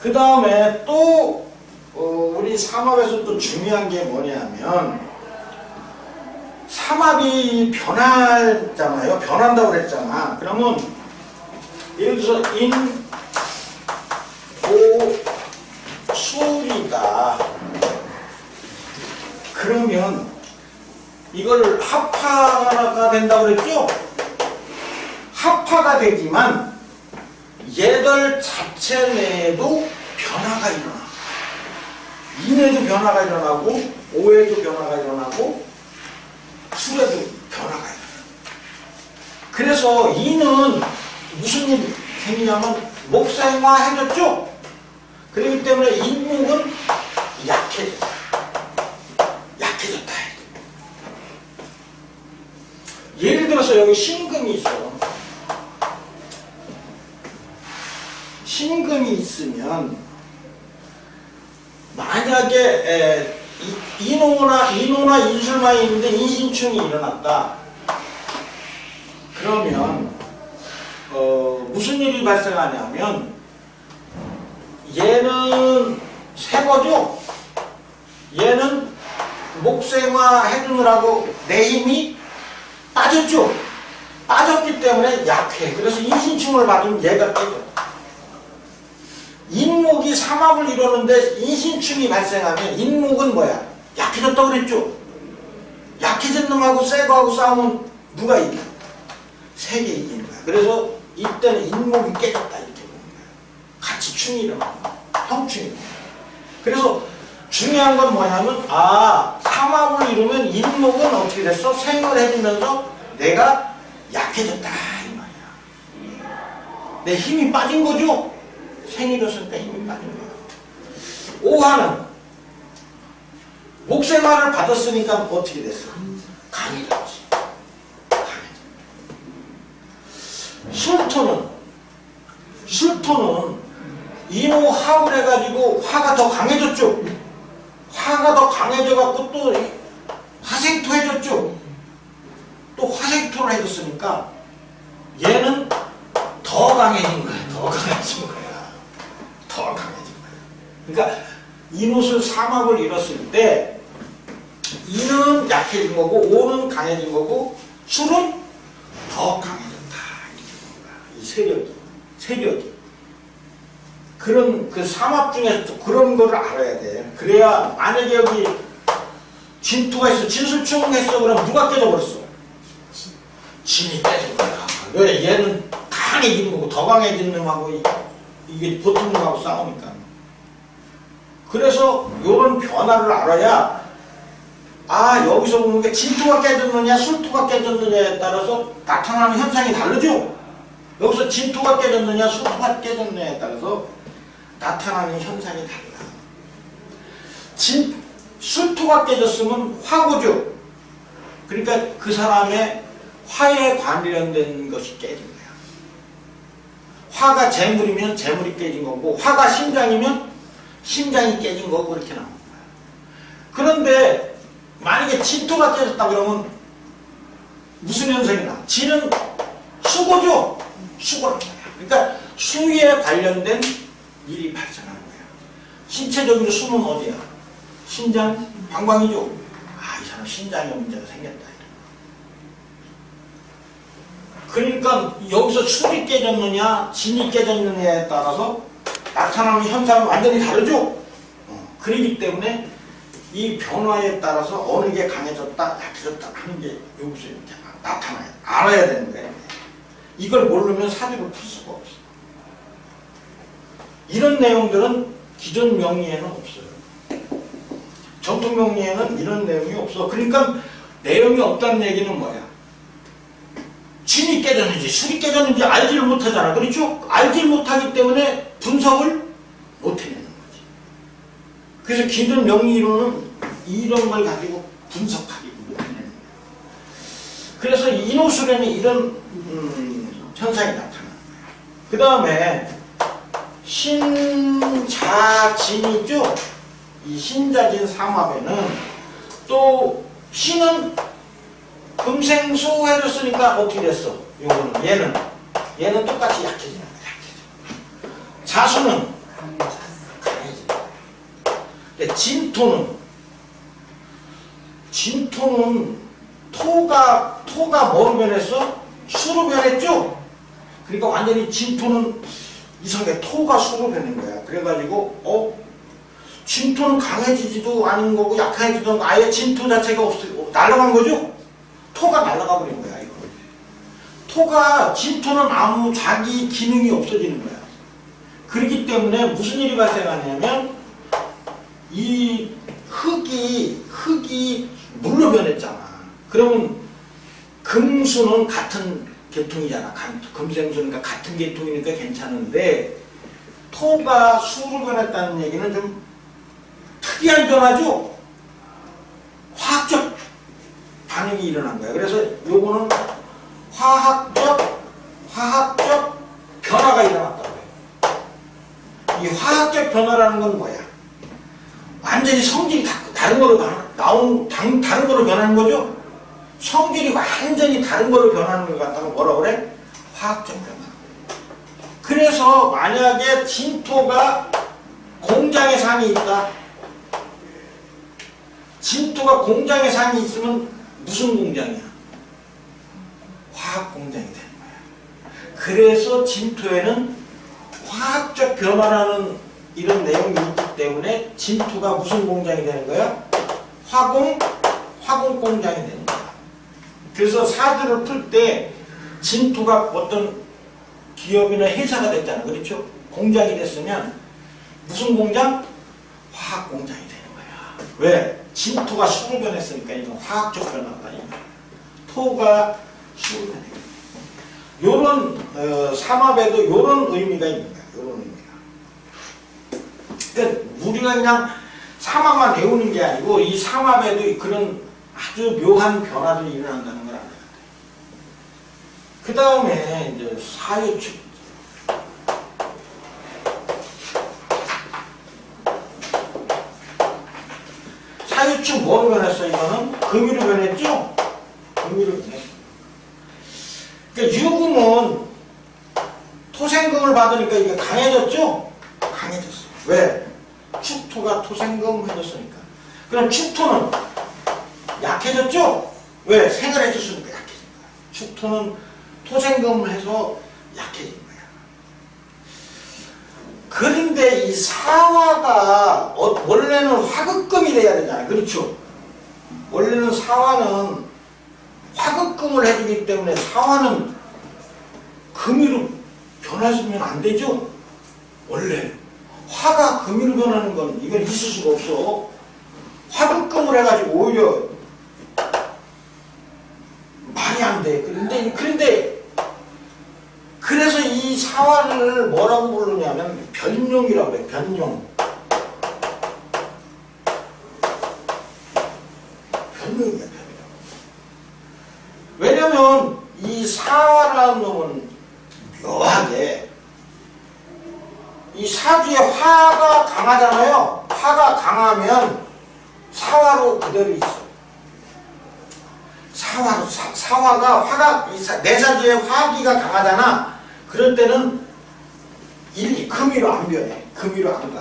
그 다음에 또 어, 우리 삼합에서 또 중요한 게 뭐냐면 삼합이 변하잖아요. 변한다고 그랬잖아. 그러면 예를 들어서 인, 오, 술이다. 그러면 이걸 합파가 된다고 그랬죠? 합파가 되지만 얘들 자체 내에도 변화가 일어나. 인에도 변화가 일어나고 오에도 변화가 일어나고 술에도 변화가 일어나. 그래서 이는 무슨 일이 생기냐면 목생화 해줬죠? 그렇기 때문에 인목은 약해졌다. 약해졌다. 예를 들어서 여기 신금이 있어. 신금이 있으면 만약에 인호나 인호나 인술만 있는데 인신충이 일어났다. 그러면 어, 무슨 일이 발생하냐면 얘는 새 거죠. 얘는 목생화 해주느라고 내 힘이 빠졌죠. 빠졌기 때문에 약해. 그래서 인신충을 받으면 얘가 깨져. 인목이 삼합을 이루는데 인신충이 발생하면 인목은 뭐야? 약해졌다고 그랬죠? 약해진 놈하고 새 거하고 싸우면 누가 이겨? 세계 이기는 거야. 그래서 이때는 인목이 깨졌다 이렇게 보는 거야. 같이 충이 일어나고 형충이. 그래서 중요한 건 뭐냐면 아 삼합을 이루면 인목은 어떻게 됐어? 생을 해주면서 내가 약해졌다 이 말이야. 내 힘이 빠진 거죠? 생이로으니까 힘이 빠진 거야. 오화는 목생화를 받았으니까 어떻게 됐어? 강해졌지. 강해졌. 술토는 술토는 이모 화을 해가지고 화가 더 강해졌죠. 화가 더 강해져갖고 또 이- 화생토 해줬죠. 또 화생토를 해줬으니까 얘는 더 강해진 거야. 더 강해진 거야. 더 강해진. 그러니까 이노술 삼합을 이뤘을 때 이는 약해진 거고 오는 강해진 거고 술은 더 강해졌다. 이 세력이 세력이 그런 그 삼합 중에서 또 그런 거를 알아야 돼. 그래야 만약에 여기 진토가 있어 진술충 했어 그러면 누가 깨져버렸어? 진이 거야. 왜 얘는 강해지는 거고 더 강해지는 놈하고 이- 이게 보통 놈하고 싸우니까. 그래서 이런 변화를 알아야 아 여기서 보는 게 진토가 깨졌느냐 술토가 깨졌느냐에 따라서 나타나는 현상이 다르죠. 여기서 진토가 깨졌느냐 술토가 깨졌느냐에 따라서 나타나는 현상이 달라. 진 술토가 깨졌으면 화고죠. 그러니까 그 사람의 화에 관련된 것이 깨진 거야. 화가 재물이면 재물이 깨진 거고 화가 심장이면 심장이 깨진 거고 나오는 거야. 그런데 만약에 진토가 깨졌다 그러면 무슨 현상이 나? 진은 수고죠. 수고는 거야. 그러니까 수에 관련된 일이 발생하는 거야. 신체적으로 수는 어디야? 신장, 방광이죠. 아, 이 사람 신장에 문제가 생겼다. 그러니까 여기서 술이 깨졌느냐, 진이 깨졌느냐에 따라서 나타나는 현상은 완전히 다르죠. 어, 그렇기 때문에 이 변화에 따라서 어느 게 강해졌다, 약해졌다 하는 게 여기서 이렇게 나타나요. 알아야 되는 거예요. 이걸 모르면 사주를 풀 수가 없어. 이런 내용들은 기존 명리에는 없어요. 정통 명리에는 이런 내용이 없어. 그러니까 내용이 없다는 얘기는 뭐야? 진이 깨졌는지 술이 깨졌는지 알지를 못하잖아. 그렇죠? 알지 못하기 때문에 분석을 못 해내는 거지. 그래서 기존 명리로는 이런 걸 가지고 분석하기 못 해내는 거야. 그래서 인호술에는 이런 음, 현상이 나타나는 거야. 그 다음에 신자진이죠. 이 신자진 삼합에는 또 신은 금생수 해줬으니까 어떻게 됐어? 요거는 얘는 얘는 똑같이 약해지는 거야. 약해져. 자수는 진토는 진토는 토가 토가 변했어? 수로 변했죠? 그러니까 완전히 진토는 이상하게 토가 수로 변한 거야. 그래가지고 어 진토는 강해지지도 않은 거고 약해지도 않고 아예 진토 자체가 없어 날아간 거죠? 토가 날아가 버린 거야 이거. 토가 진토는 아무 자기 기능이 없어지는 거야. 그렇기 때문에 무슨 일이 발생하냐면 이 흙이 흙이 물로 변했잖아. 그러면 금수는 같은 계통이잖아. 간- 금생수니까 같은 계통이니까 괜찮은데 토가 수로 변했다는 얘기는 좀 특이한 변화죠. 화학적 반응이 일어난 거야. 그래서 요거는 화학적 화학적 변화가 해요. 이 화학적 변화라는 건 뭐야? 완전히 성질이 다, 다른 거로 변- 나온 당- 다른 거로 변하는 거죠. 성질이 완전히 다른 거로 변하는 걸 갖다가 뭐라 그래? 화학적 변화. 그래서 만약에 진토가 공장에 상이 있다. 진토가 공장에 상이 있으면 무슨 공장이야? 화학 공장이 되는 거야. 그래서 진토에는 화학적 변화라는 이런 내용이 있기 때문에 진토가 무슨 공장이 되는 거야? 화공, 화공 공장이 되는 거야. 그래서 사주를 풀 때 진토가 어떤 기업이나 회사가 됐잖아. 그렇죠? 공장이 됐으면 무슨 공장? 화학 공장이 되는 거야. 왜? 진토가 수로 변했으니까 이건 화학적 변화가 아니야. 토가 수로 변해. 요런 어, 삼합에도 요런 의미가 있는 거야. 요런 의미가. 그러니까 우리가 그냥 삼합만 외우는 게 아니고 이 삼합에도 그런 아주 묘한 변화들이 일어난다는 걸 알아야 돼. 그 다음에 이제 사유축. 사유축 뭐로 변했어 이거는? 금유로 변했죠? 금유로 변했어. 그러니까 유금은 토생금을 받으니까 이게 강해졌죠? 토생금 해줬으니까. 그럼 축토는 약해졌죠? 왜? 생을 해줬으니까 약해진 거야. 축토는 토생금을 해서 약해진 거야. 그런데 이 사화가 어- 원래는 화극금이 돼야 되잖아요. 그렇죠? 원래는 사화는 화극금을 해주기 때문에 사화는 금이로 변하시면 안 되죠? 원래 화가 금이로 변하는 건 이건 있을 수가 없어. 화극금을 해가지고 오히려 말이 안 돼. 그런데 그런데 그래서 이 사화를 뭐라고 부르냐면 변용이라고 해. 변용. 변용이야 변용. 왜냐면 이 사화라는 놈은 묘하게 이 사주에 화가 강하잖아요. 화가 강하면 사화로 그대로 있어. 사화로 사, 사화가 화가 이 사- 내 사주에 화기가 강하잖아. 그럴 때는 일 금위로 안 변해. 금위로 안 가.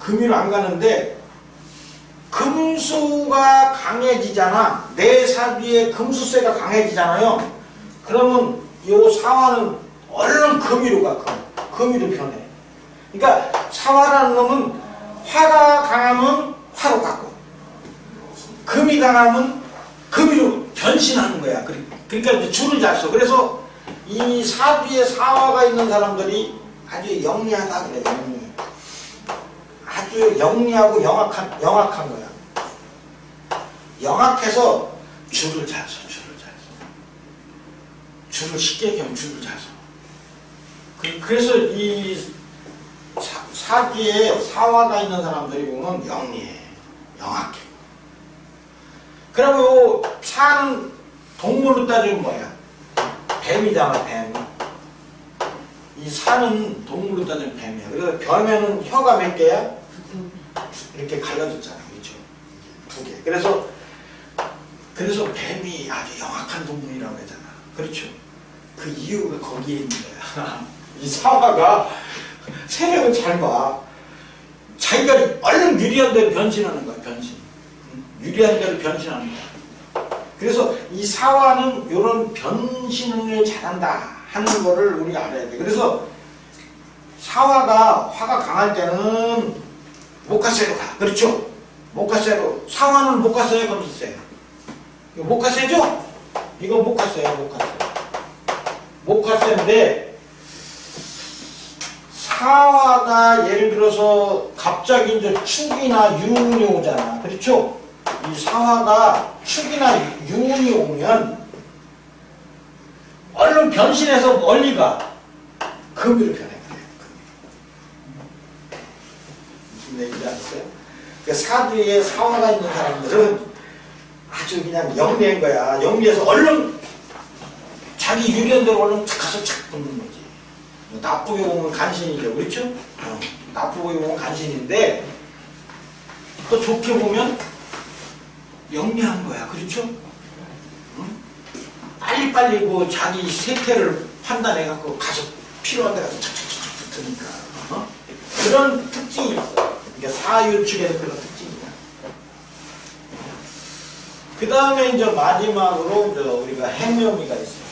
금위로 안 가는데 금수가 강해지잖아. 내 사주에 금수세가 강해지잖아요. 그러면 요 사화는 얼른 금위로 가. 금. 금위로 변해. 그러니까 사화라는 놈은 화가 강하면 화로 가고 금이 강하면 금이로 변신하는 거야. 그러니까 이제 줄을 잘 써. 그래서 이 사주에 사화가 있는 사람들이 아주 영리하다 그래. 영리. 아주 영리하고 영악한 영악한 거야. 영악해서 줄을 잘 써. 줄을 잘 써. 줄을 쉽게 얘기하면 줄을 잘 써. 그, 그래서 이 사, 사주에 사화가 있는 사람들이 보면 영리해. 영악해. 요 사는 동물로 따지면 뭐야? 뱀이잖아, 뱀. 이 사는 동물로 따지면 뱀이야. 그래서 뱀에는 혀가 몇 개야? 이렇게 갈라졌잖아, 그렇죠? 두 개. 그래서 그래서 뱀이 아주 영악한 동물이라고 하잖아. 그렇죠? 그 이유가 거기에 있는 거야. 이 사화가 세력을 잘 봐. 자기가 얼른 유리한 대로 변신하는 거야, 변신. 응? 유리한 대로 변신하는 거야. 그래서 이 사화는 이런 변신을 잘한다 하는 거를 우리가 알아야 돼. 그래서 사화가 화가 강할 때는 목화세로 가. 그렇죠? 목화세로. 사화는 목화세에 검수세. 이거 목화세죠? 이거 목화세야, 목화세. 목화세인데 사화가 예를 들어서 갑자기 이제 축이나 유운이 오잖아. 그렇죠? 이 사화가 축이나 유운이 오면 얼른 변신해서 멀리 가. 금으로 변해. 무슨 얘기인지 아세요? 그 사주에 사화가 있는 사람들은 아주 그냥 영리한 거야. 영리해서 얼른 자기 유견대로 얼른 착 가서 착 붙는 거지. 뭐 나쁘게 보면 간신이죠. 그렇죠? 어, 나쁘게 보면 간신인데 또 좋게 보면 영리한 거야. 그렇죠? 응? 빨리빨리 그 자기 세태를 판단해갖고 가서 필요한 데 가서 착착착 붙으니까. 어? 그런 특징이 있어요. 그러니까 사유축에는 그런 특징이야. 그 다음에 이제 마지막으로 저 우리가 행묘미가 있어요.